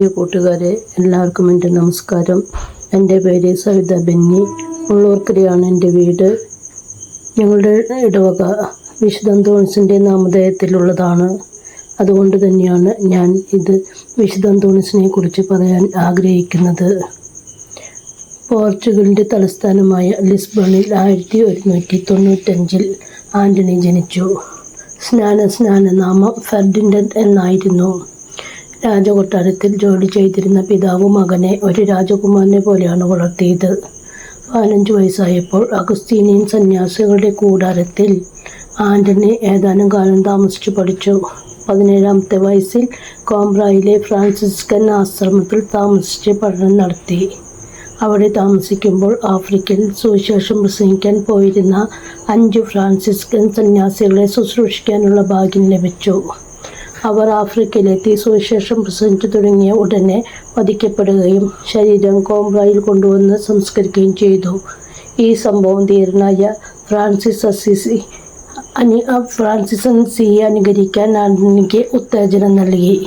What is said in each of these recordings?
പ്രിയ കൂട്ടുകാരെ എല്ലാവർക്കും എന്റെ നമസ്കാരം. എന്റെ പേര് സവിത ബെന്നി. ഉള്ളൂർക്കരയാണ് എന്റെ വീട്. ഞങ്ങളുടെ ഇടവക വിശുദ്ധ തോണിസിന്റെ നാമധേയത്തിലുള്ളതാണ്. അതുകൊണ്ട് തന്നെയാണ് ഞാൻ ഇത് വിശുദ്ധ തോണിസിനെ കുറിച്ച് പറയാൻ ആഗ്രഹിക്കുന്നത്. പോർച്ചുഗലിന്റെ തലസ്ഥാനമായ ലിസ്ബണിൽ ആയിരത്തി ഒരുന്നൂറ്റി തൊണ്ണൂറ്റഞ്ചിൽ ആന്റണി ജനിച്ചു. സ്നാന സ്നാന നാമം ഫെർഡിനൻഡ് എന്നായിരുന്നു. രാജകൊട്ടാരത്തിൽ ജോലി ചെയ്തിരുന്ന പിതാവ് മകനെ ഒരു രാജകുമാരനെ പോലെയാണ് വളർത്തിയത്. പതിനഞ്ച് വയസ്സായപ്പോൾ അഗസ്തീനിയൻ സന്യാസികളുടെ കൂടാരത്തിൽ ആന്റണി ഏതാനും കാലം താമസിച്ചു പഠിച്ചു. പതിനേഴാമത്തെ വയസ്സിൽ കോംബ്രായിലെ ഫ്രാൻസിസ്കൻ ആശ്രമത്തിൽ താമസിച്ച് പഠനം നടത്തി. അവിടെ താമസിക്കുമ്പോൾ ആഫ്രിക്കൻ സുവിശേഷം പ്രസംഗിക്കാൻ പോയിരുന്ന അഞ്ച് ഫ്രാൻസിസ്കൻ സന്യാസികളെ ശുശ്രൂഷിക്കാനുള്ള ഭാഗ്യം ലഭിച്ചു. അവർ ആഫ്രിക്കയിലെത്തി സുവിശേഷം പ്രസംഗിച്ചു തുടങ്ങിയ ഉടനെ വധിക്കപ്പെടുകയും ശരീരം കോംബ്രയിൽ കൊണ്ടുവന്ന് സംസ്കരിക്കുകയും ചെയ്തു. ഈ സംഭവം ധീരനായ ഫ്രാൻസിസ് അസിസി അനു ഫ്രാൻസിസ് സിയെ അനുകരിക്കാൻ ആന്റണിക്ക് ഉത്തേജനം നൽകി.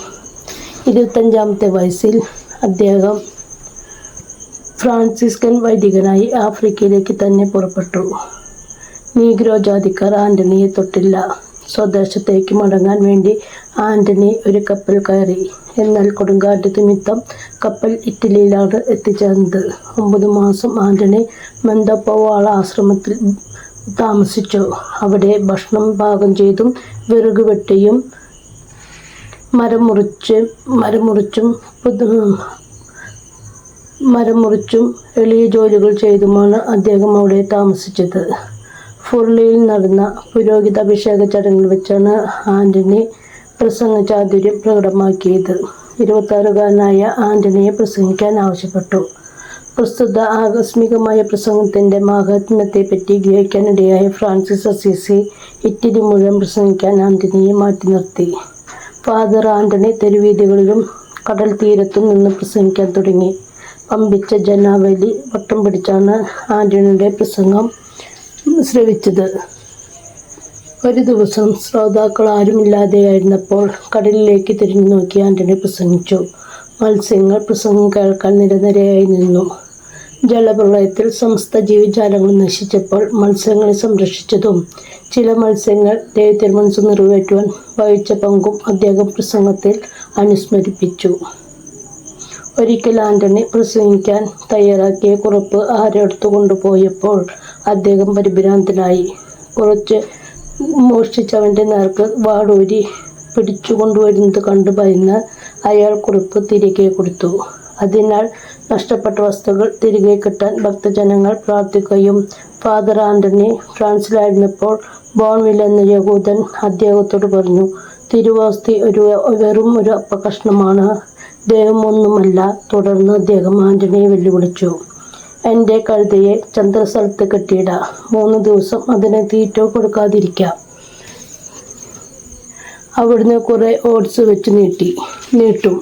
ഇരുപത്തഞ്ചാമത്തെ വയസ്സിൽ അദ്ദേഹം ഫ്രാൻസിസ്കൻ വൈദികനായി ആഫ്രിക്കയിലേക്ക് തന്നെ പുറപ്പെട്ടു. നീഗ്രോ ജാതിക്കാർ ആന്റണിയെ തൊട്ടില്ല. സ്വദേശത്തേക്ക് മടങ്ങാൻ വേണ്ടി ആന്റണി ഒരു കപ്പൽ കയറി. എന്നാൽ കൊടുങ്കാറ്റ് നിമിത്തം കപ്പൽ ഇറ്റലിയിലാണ് എത്തിച്ചേർന്നത്. ഒമ്പത് മാസം ആന്റണി മെന്തപ്പോവാള ആശ്രമത്തിൽ താമസിച്ചു. അവിടെ ഭക്ഷണം പാകം ചെയ്തും വിറക് വെട്ടിയും മരം മുറിച്ച് മരം മുറിച്ചും മരം മുറിച്ചും എളിയ ജോലികൾ ചെയ്തുമാണ് അദ്ദേഹം അവിടെ താമസിച്ചത്. ഫുർലിയിൽ നടന്ന പുരോഹിത അഭിഷേക ചടങ്ങിൽ വെച്ചാണ് ആന്റണി പ്രസംഗ ചാതുര്യം പ്രകടമാക്കിയത്. ഇരുപത്താറുകാരനായ ആന്റണിയെ പ്രസംഗിക്കാൻ ആവശ്യപ്പെട്ടു. പ്രസ്തുത ആകസ്മികമായ പ്രസംഗത്തിന്റെ മാഹാത്മ്യത്തെപ്പറ്റി ഗ്രഹിക്കാനിടയായ ഫ്രാൻസിസ് അസീസി ഇറ്റലി മുഴുവൻ പ്രസംഗിക്കാൻ ആന്റണിയെ മാറ്റി നിർത്തി. ഫാദർ ആന്റണി തെരുവീതികളിലും കടൽ തീരത്തും നിന്ന് പ്രസംഗിക്കാൻ തുടങ്ങി. പമ്പിച്ച ജനാവലി വട്ടം പിടിച്ചാണ് ആന്റണിയുടെ പ്രസംഗം ശ്രവിച്ചത്. ഒരു ദിവസം ശ്രോതാക്കൾ ആരുമില്ലാതെയായിരുന്നപ്പോൾ കടലിലേക്ക് തിരിഞ്ഞു നോക്കി ആന്റണി പ്രസംഗിച്ചു. മത്സ്യങ്ങൾ പ്രസംഗം കേൾക്കാൻ നിരനിരയായി നിന്നു. ജലപ്രളയത്തിൽ സമസ്ത ജീവജാലങ്ങൾ നശിച്ചപ്പോൾ മത്സ്യങ്ങളെ സംരക്ഷിച്ചതും ചില മത്സ്യങ്ങൾ ദൈവത്തിരുമനസ് നിറവേറ്റുവാൻ വഹിച്ച പങ്കും അദ്ദേഹം പ്രസംഗത്തിൽ അനുസ്മരിപ്പിച്ചു. ഒരിക്കൽ ആന്റണി പ്രസംഗിക്കാൻ തയ്യാറാക്കിയ കുറിപ്പ് ആരെടുത്തു കൊണ്ടുപോയപ്പോൾ അദ്ദേഹം പരിഭ്രാന്തനായി. കുറച്ച് മോഷ്ടിച്ചവന്റെ നേർക്ക് വാടൂരി പിടിച്ചു കൊണ്ടുവരുന്നത് കണ്ടു ഭയന്ന് അയാൾ കുറിപ്പ് തിരികെ കൊടുത്തു. അതിനാൽ നഷ്ടപ്പെട്ട വസ്തുക്കൾ തിരികെ കിട്ടാൻ ഭക്തജനങ്ങൾ പ്രാർത്ഥിക്കുകയും ഫാദർ ആന്റണി ഫ്രാൻസിലായിരുന്നപ്പോൾ ബോൺവിൽ എന്ന യഹൂദൻ അദ്ദേഹത്തോട് പറഞ്ഞു തിരുവാസ്തി ഒരു വെറും ഒരു അപ്പകഷ്ണമാണ് ദൈവം ഒന്നുമല്ല തുടർന്ന് അദ്ദേഹം ആന്റണിയെ വെല്ലുവിളിച്ചു. എന്റെ കഴുതയെ ചന്ദ്രസ്ഥലത്ത് കെട്ടിയിട. മൂന്ന് ദിവസം അതിന് തീറ്റ കൊടുക്കാതിരിക്കാം. അവിടുന്ന് കുറേ ഓട്സ് വെച്ച് നീട്ടി. നീട്ടും.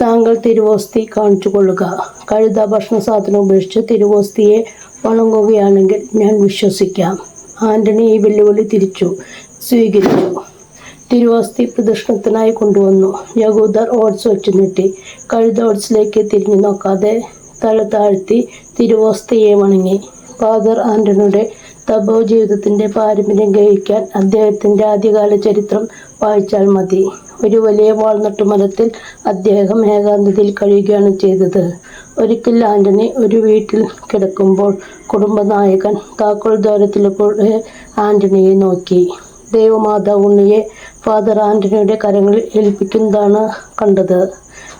താങ്കൾ തിരുവോസ്തി കാണിച്ചു കൊള്ളുക. കഴുത ഭക്ഷണ സാധനം ഉപേക്ഷിച്ച് തിരുവോസ്തിയെ വണങ്ങുകയാണെങ്കിൽ ഞാൻ വിശ്വസിക്കാം. ആന്റണി ഈ വെല്ലുവിളി തിരിച്ചു സ്വീകരിച്ചു. തിരുവോസ്തി പ്രദക്ഷിണത്തിനായി കൊണ്ടുവന്നു. യഹൂദർ ഓട്സ് വെച്ച് നീട്ടി. കഴുത ഓട്സിലേക്ക് തിരിഞ്ഞു നോക്കാതെ തല താഴ്ത്തി തിരുവോസ്തിയെ വണങ്ങി. ഫാദർ ആന്റണിയുടെ തപോ ജീവിതത്തിന്റെ പാരമ്പര്യം ഗ്രഹിക്കാൻ അദ്ദേഹത്തിന്റെ ആദ്യകാല ചരിത്രം വായിച്ചാൽ മതി. ഒരു വലിയ വാൾനട്ട് മരത്തിൽ അദ്ദേഹം ഏകാന്തതയിൽ കഴിയുകയാണ് ചെയ്തത്. ഒരിക്കൽ ആന്റണി ഒരു വീട്ടിൽ കിടക്കുമ്പോൾ കുടുംബനായകൻ താക്കോൽ ദ്വാരത്തിലൂടെ ആന്റണിയെ നോക്കി. ദേവമാതാ ഉണ്ണിയെ ഫാദർ ആന്റണിയുടെ കരങ്ങളിൽ ഏൽപ്പിക്കുന്നതാണ് കണ്ടത്.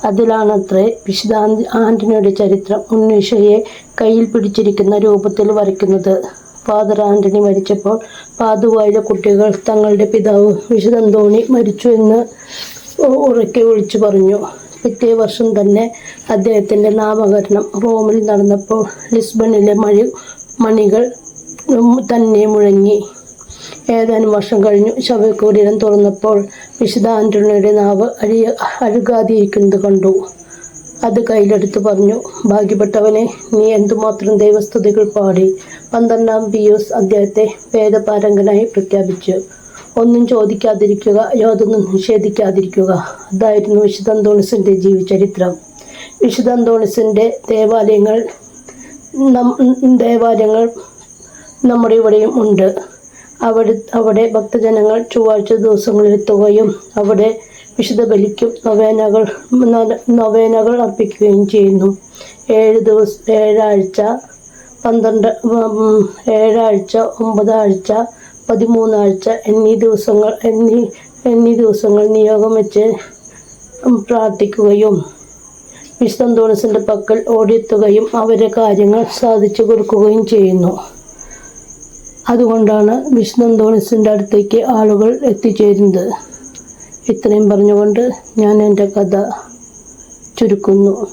അതിലാണത്രേ വിശുദ്ധ ആന്റണിയുടെ ചരിത്രം ഉന്നീഷയെ കയ്യിൽ പിടിച്ചിരിക്കുന്ന രൂപത്തിൽ വരയ്ക്കുന്നത്. ഫാദർ ആന്റണി മരിച്ചപ്പോൾ പാതുവായിലെ കുട്ടികൾ തങ്ങളുടെ പിതാവ് വിശുദ്ധ അന്തോണി മരിച്ചു എന്ന് ഉറക്കെ വിളിച്ചു പറഞ്ഞു. പിറ്റേ വർഷം തന്നെ അദ്ദേഹത്തിന്റെ നാമകരണം റോമിൽ നടന്നപ്പോൾ ലിസ്ബണിലെ മഴ മണികൾ തന്നെ മുഴങ്ങി. ഏതാനും വർഷം കഴിഞ്ഞു ശവകുടീരം തുറന്നപ്പോൾ വിശുദ്ധ ആന്റണിയുടെ നാവ് അഴിയ അഴുകാതിരിക്കുന്നത് കണ്ടു. അത് കയ്യിലെടുത്ത് പറഞ്ഞു ഭാഗ്യപ്പെട്ടവനെ നീ എന്തുമാത്രം ദൈവസ്തുതികൾ പാടി? പന്ത്രണ്ടാം പിയൂസ് അദ്ദേഹത്തെ വേദപാരംഗനായി പ്രഖ്യാപിച്ചു. ഒന്നും ചോദിക്കാതിരിക്കുക യാതൊന്നും നിഷേധിക്കാതിരിക്കുക. അതായിരുന്നു വിശുദ്ധ അന്തോണിസിന്റെ ജീവചരിത്രം. വിശുദ്ധ അന്തോണിസിന്റെ ദേവാലയങ്ങൾ ദേവാലയങ്ങൾ നമ്മുടെ ഇവിടെയും ഉണ്ട്. അവിടെ അവിടെ ഭക്തജനങ്ങൾ ചൊവ്വാഴ്ച ദിവസങ്ങളിലെത്തുകയും അവിടെ വിശുദ്ധ ബലിക്കും നൊവേനകൾ നൊവേനകൾ അർപ്പിക്കുകയും ചെയ്യുന്നു. ഏഴ് ദിവസം ഏഴാഴ്ച പന്ത്രണ്ട് ഏഴാഴ്ച ഒമ്പതാഴ്ച പതിമൂന്നാഴ്ച എന്നീ ദിവസങ്ങൾ എന്നീ എന്നീ ദിവസങ്ങൾ നിയോഗം വെച്ച് പ്രാർത്ഥിക്കുകയും വിശുദ്ധ തോണസിന്റെ പക്കൽ ഓടിയെത്തുകയും അവരെ കാര്യങ്ങൾ സാധിച്ചു കൊടുക്കുകയും ചെയ്യുന്നു. അതുകൊണ്ടാണ് വിഷ്ണു ധോണിസിന്റെ അടുത്തേക്ക് ആളുകൾ എത്തിച്ചേരുന്നത്. ഇത്രയും പറഞ്ഞുകൊണ്ട് ഞാൻ എന്റെ കഥ ചുരുക്കുന്നു.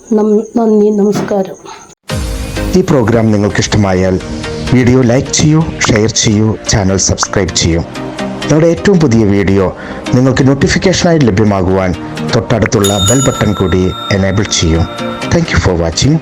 നന്ദി നമസ്കാരം. ഈ പ്രോഗ്രാം നിങ്ങൾക്ക് ഇഷ്ടമായാൽ വീഡിയോ ലൈക്ക് ചെയ്യൂ ഷെയർ ചെയ്യൂ ചാനൽ സബ്സ്ക്രൈബ് ചെയ്യൂ. ഞങ്ങളുടെ ഏറ്റവും പുതിയ വീഡിയോ നിങ്ങൾക്ക് നോട്ടിഫിക്കേഷനായി ലഭ്യമാകുവാൻ തൊട്ടടുത്തുള്ള ബെൽ ബട്ടൺ കൂടി എനേബിൾ ചെയ്യൂ. Thank for watching.